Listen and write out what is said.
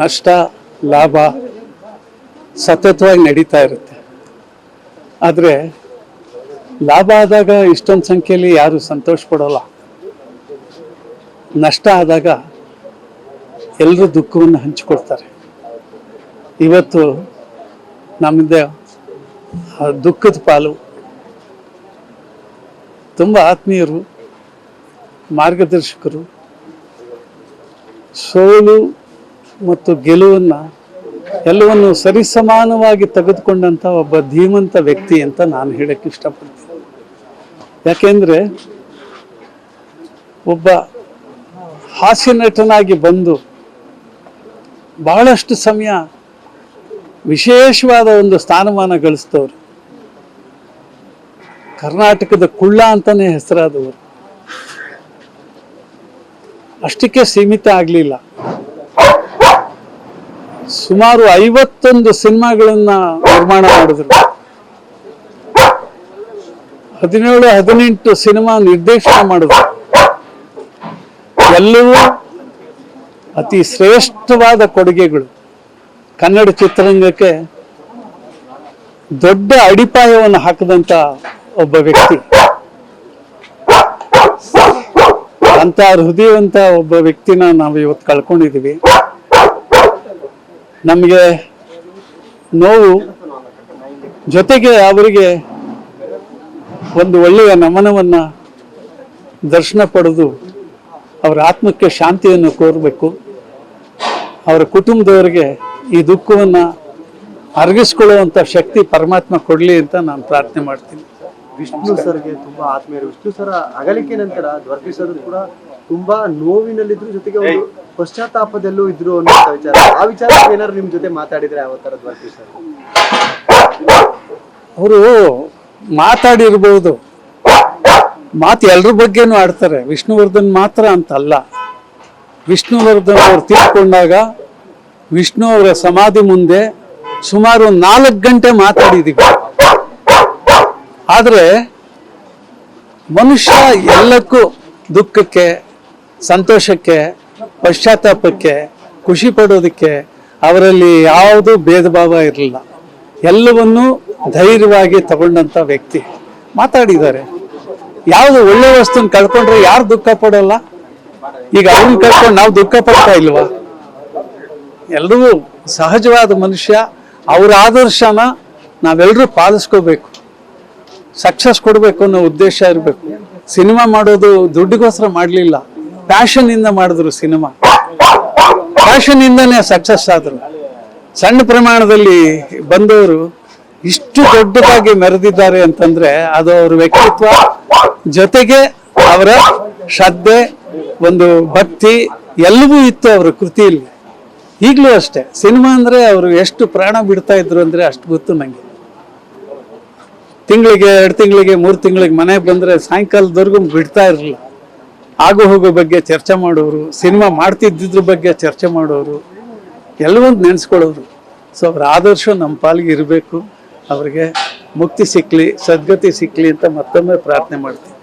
ನಷ್ಟ, ಲಾಭ ಸತತವಾಗಿ ನಡೀತಾ ಇರುತ್ತೆ. ಆದರೆ ಲಾಭ ಆದಾಗ ಇಷ್ಟೊಂದು ಸಂಖ್ಯೆಯಲ್ಲಿ ಯಾರು ಸಂತೋಷ ಪಡೋಲ್ಲ. ನಷ್ಟ ಆದಾಗ ಎಲ್ಲರೂ ದುಃಖವನ್ನು ಹಂಚಿಕೊಡ್ತಾರೆ ಇವತ್ತು ನಮ್ಮಿಂದ ದುಃಖದ ಪಾಲು ತುಂಬ ಆತ್ಮೀಯರು, ಮಾರ್ಗದರ್ಶಕರು, ಸೋಲು ಮತ್ತು ಗೆಲುವನ್ನ ಎಲ್ಲವನ್ನು ಸರಿಸಮಾನವಾಗಿ ತೆಗೆದುಕೊಂಡಂತ ಒಬ್ಬ ಧೀಮಂತ ವ್ಯಕ್ತಿ ಅಂತ ನಾನು ಹೇಳಕ್ಕೆ ಇಷ್ಟಪಡ್ತೀನಿ. ಯಾಕೆಂದ್ರೆ ಒಬ್ಬ ಹಾಸ್ಯ ನಟನಾಗಿ ಬಂದು ಬಹಳಷ್ಟು ಸಮಯ ವಿಶೇಷವಾದ ಒಂದು ಸ್ಥಾನಮಾನ ಗಳಿಸಿದವರು. ಕರ್ನಾಟಕದ ಕುಳ್ಳ ಅಂತಾನೆ ಹೆಸರಾದವರು. ಅಷ್ಟಕ್ಕೆ ಸೀಮಿತ ಆಗಲಿಲ್ಲ. ಸುಮಾರು ಐವತ್ತೊಂದು ಸಿನಿಮಾಗಳನ್ನ ನಿರ್ಮಾಣ ಮಾಡಿದ್ರು. ಹದಿನೇಳು, ಹದಿನೆಂಟು ಸಿನಿಮಾ ನಿರ್ದೇಶನ ಮಾಡಿದ್ರು. ಎಲ್ಲವೂ ಅತಿ ಶ್ರೇಷ್ಠವಾದ ಕೊಡುಗೆಗಳು. ಕನ್ನಡ ಚಿತ್ರರಂಗಕ್ಕೆ ದೊಡ್ಡ ಅಡಿಪಾಯವನ್ನು ಹಾಕಿದಂತ ಒಬ್ಬ ವ್ಯಕ್ತಿ. ಅಂತ ಹೃದಯವಂತ ಒಬ್ಬ ವ್ಯಕ್ತಿನ ನಾವು ಇವತ್ತು ಕಳ್ಕೊಂಡಿದ್ದೀವಿ. ನಮಗೆ ನೋವು ಜೊತೆಗೆ ಅವರಿಗೆ ಒಂದು ಒಳ್ಳೆಯ ನಮನವನ್ನು ದರ್ಶನ ಪಡೆದು ಅವರ ಆತ್ಮಕ್ಕೆ ಶಾಂತಿಯನ್ನು ಕೋರಬೇಕು. ಅವರ ಕುಟುಂಬದವರಿಗೆ ಈ ದುಃಖವನ್ನು ಅರಗಿಸ್ಕೊಳ್ಳುವಂಥ ಶಕ್ತಿ ಪರಮಾತ್ಮ ಕೊಡಲಿ ಅಂತ ನಾನು ಪ್ರಾರ್ಥನೆ ಮಾಡ್ತೀನಿ. ವಿಷ್ಣು ಸರ್ಗೆ ತುಂಬಾ ಆತ್ಮೀಯರು. ವಿಷ್ಣು ಸರ್ ಅಗಲಿಕೆ ನಂತರ ದ್ವಾರಕಿ ಕೂಡ ತುಂಬಾ ನೋವಿನಲ್ಲಿದ್ರು ಜೊತೆಗೆ ಒಂದು ಪಶ್ಚಾತ್ತಾಪದಲ್ಲೂ ಇದ್ರು ಅನ್ನೋ ವಿಚಾರ. ಆ ವಿಚಾರ ಏನಾದ್ರು ನಿಮ್ ಜೊತೆ ಮಾತಾಡಿದ್ರೆ ಯಾವ ತರದ್ ಸರ್ ಅವರು? ಮಾತಾಡಿರ್ಬೋದು. ಮಾತು ಎಲ್ರ ಬಗ್ಗೆನೂ ಆಡ್ತಾರೆ. ವಿಷ್ಣುವರ್ಧನ್ ಮಾತ್ರ ಅಂತಲ್ಲ. ವಿಷ್ಣುವರ್ಧನ್ ಅವ್ರು ತೀರ್ಕೊಂಡಾಗ ವಿಷ್ಣು ಅವರ ಸಮಾಧಿ ಮುಂದೆ ಸುಮಾರು ನಾಲ್ಕು ಗಂಟೆ ಮಾತಾಡಿದೀವಿ. ಆದರೆ ಮನುಷ್ಯ ಎಲ್ಲಕ್ಕೂ ದುಃಖಕ್ಕೆ, ಸಂತೋಷಕ್ಕೆ ಪಶ್ಚಾತ್ತಾಪಕ್ಕೆ, ಖುಷಿ ಪಡೋದಕ್ಕೆ ಅವರಲ್ಲಿ ಯಾವುದು ಭೇದ ಭಾವ ಇರಲಿಲ್ಲ. ಎಲ್ಲವನ್ನೂ ಧೈರ್ಯವಾಗಿ ತಗೊಂಡಂಥ ವ್ಯಕ್ತಿ. ಮಾತಾಡಿದ್ದಾರೆ. ಯಾವುದು ಒಳ್ಳೆ ವಸ್ತುನ ಕಳ್ಕೊಂಡ್ರೆ ಯಾರು ದುಃಖ ಪಡೋಲ್ಲ? ಈಗ ಅವ್ರನ್ನ ಕಳ್ಕೊಂಡು ನಾವು ದುಃಖ ಪಡ್ತಾ ಇಲ್ವಾ? ಎಲ್ಲರೂ ಸಹಜವಾದ ಮನುಷ್ಯ, ಅವರ ಆದರ್ಶನ ನಾವೆಲ್ಲರೂ ಪಾಲಿಸ್ಕೋಬೇಕು. ಸಕ್ಸಸ್ ಕೊಡಬೇಕು ಅನ್ನೋ ಉದ್ದೇಶ ಇರಬೇಕು. ಸಿನಿಮಾ ಮಾಡೋದು ದುಡ್ಡಿಗೋಸ್ಕರ ಮಾಡಲಿಲ್ಲ. ಪ್ಯಾಷನ್ ಇಂದ ಮಾಡಿದ್ರು ಸಿನಿಮಾ ಪ್ಯಾಷನ್ ಇಂದನೇ ಸಕ್ಸಸ್ ಆದ್ರು. ಸಣ್ಣ ಪ್ರಮಾಣದಲ್ಲಿ ಬಂದವರು ಇಷ್ಟು ದೊಡ್ಡದಾಗಿ ಮೆರೆದಿದ್ದಾರೆ ಅಂತಂದ್ರೆ ಅದು ಅವ್ರ ವ್ಯಕ್ತಿತ್ವ, ಜೊತೆಗೆ ಅವರ ಶ್ರದ್ಧೆ, ಒಂದು ಭಕ್ತಿ ಎಲ್ಲವೂ ಇತ್ತು ಅವರ ಕೃತಿಯಲ್ಲಿ. ಈಗಲೂ ಅಷ್ಟೇ. ಸಿನಿಮಾ ಅಂದ್ರೆ ಅವರು ಎಷ್ಟು ಪ್ರಾಣ ಬಿಡ್ತಾ ಇದ್ರು ಅಂದ್ರೆ ಅಷ್ಟು ಗೊತ್ತು ನಂಗೆ. ತಿಂಗಳಿಗೆ, ಎರಡು ತಿಂಗಳಿಗೆ, ಮೂರು ತಿಂಗಳಿಗೆ ಮನೆಗೆ ಬಂದ್ರೆ ಸಾಯಂಕಾಲದವರೆಗೂ ಬಿಡ್ತಾ ಇರಲಿಲ್ಲ. ಆಗು ಹೋಗೋ ಬಗ್ಗೆ ಚರ್ಚೆ ಮಾಡೋರು, ಸಿನಿಮಾ ಮಾಡ್ತಿದ್ದಿದ್ರ ಬಗ್ಗೆ ಚರ್ಚೆ ಮಾಡೋರು ಎಲ್ಲವೊಂದು ನೆನೆಸ್ಕೊಳ್ಳೋರು. ಸೊ ಅವ್ರ ಆದರ್ಶ ನಮ್ಮ ಪಾಲಿಗೆ ಇರಬೇಕು, ಅವ್ರಿಗೆ ಮುಕ್ತಿ ಸಿಕ್ಕಲಿ ಸದ್ಗತಿ ಸಿಕ್ಕಲಿ ಅಂತ ಮತ್ತೊಮ್ಮೆ ಪ್ರಾರ್ಥನೆ ಮಾಡ್ತೀನಿ